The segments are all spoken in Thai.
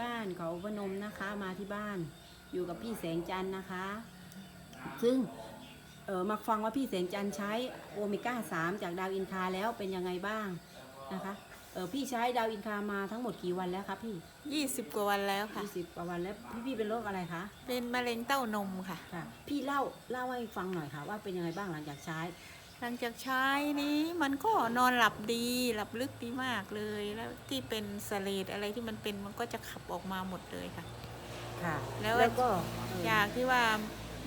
บ้านเขาพนมนะคะมาที่บ้าน อยู่กับพี่แสงจันทร์นะคะ ซึ่งเออมาฟังว่าพี่แสงจันทร์ใช้โอเมก้า3จากดาวอินคาแล้วเป็นยังไงบ้างนะคะเออพี่ใช้ดาวอินคามาทั้งหมดกี่วันแล้วคะพี่20กว่าวันแล้วค่ะ ยี่สิบกว่าวันแล้วพี่พี่เป็นโรคอะไรคะเป็นมะเร็งเต้านมค่ะ ค่ะ พี่เล่าเล่าให้ฟังหน่อยค่ะ ว่าเป็นยังไงบ้างหลังจากใช้ หลังจากใช้นี้มันก็นอนหลับดีหลับลึกดีมากเลยแล้วที่เป็นสเลดอะไรที่มันเป็นมันก็จะขับออกมาหมดเลยค่ะ ค่ะ แล้วก็เอยากที่ว่า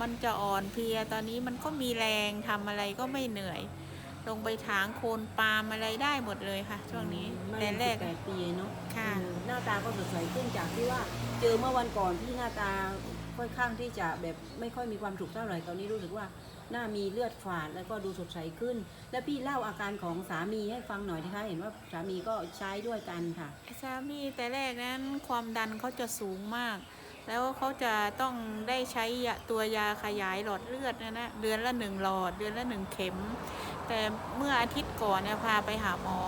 มันจะอ่อนเพลียตอนนี้มันก็มีแรงทำอะไรก็ไม่เหนื่อย ลงไปถางโคนปาล์มอะไรได้หมดเลยค่ะ ช่วงนี้ไม่แต่แรกสิบแปดปีเนาะค่ะเออหน้าตาก็สดใสขึ้นจากที่ว่า เจอเมื่อวันก่อนที่หน้าตา ค่อนข้างที่จะแบบไม่ค่อยมีความสุขเท่าไหร่ตอนนี้รู้สึกว่าหน้ามีเลือดฝาดแล้วก็ดูสดใสขึ้น แล้วพี่เล่าอาการของสามีให้ฟังหน่อยนะคะเห็นว่าสามีก็ใช้ด้วยกันค่ะ สามีแต่แรกนั้นความดันเขาจะสูงมาก แล้วเขาจะต้องได้ใช้ตัวยาขยายหลอดเลือดนะนะเดือนละหนึ่งหลอดเดือนละหนึ่งเข็ม แต่เมื่ออาทิตย์ก่อนเนี่ยพาไปหาหมอ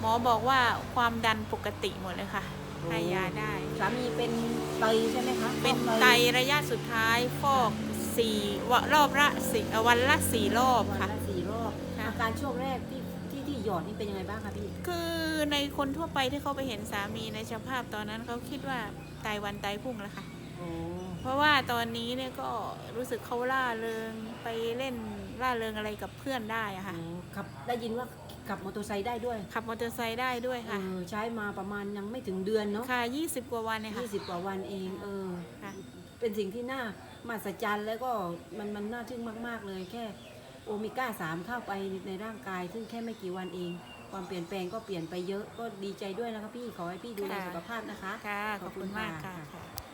หมอบอกว่าความดันปกติหมดเลยค่ะ ให้ยาได้ สามีเป็นไตใช่ไหมคะเป็นไตระยะสุดท้ายฟอกสี่วะรอบละสี่เอ่อวันละสี่รอบวันค่ะละสี่รอบค่ะอาการช่วงแรกที่ที่ที่หยอดนี่เป็นยังไงบ้างคะพี่คือในคนทั่วไปที่เขาไปเห็นสามีในสภาพตอนนั้นเขาคิดว่าตายวันตายพรุ่งแล้วค่ะโอ้เพราะว่าตอนนี้เนี่ยก็รู้สึกเขาล่าเริงไปเล่นล่าเริงอะไรกับเพื่อนได้อะค่ะโอ้ขับได้ยินว่า ขับมอเตอร์ไซค์ได้ด้วยขับมอเตอร์ไซค์ได้ด้วยค่ะ เออใช้มาประมาณยังไม่ถึงเดือนเนาะค่ะ 20 กว่าวันเนี่ยค่ะ ยี่สิบกว่าวันเองเออ ค่ะ เป็นสิ่งที่น่ามหัศจรรย์แล้วก็มันมันน่าทึ่งมาก ๆ เลยแค่โอเมก้าสามเข้าไปในร่างกาย ซึ่งแค่ไม่กี่วันเอง ความเปลี่ยนแปลงก็เปลี่ยนไปเยอะก็ดีใจด้วยนะคะพี่ขอให้พี่ดูแลค่ะ สุขภาพนะคะ ค่ะขขออบบคุคุณณมากค่ะค่ะ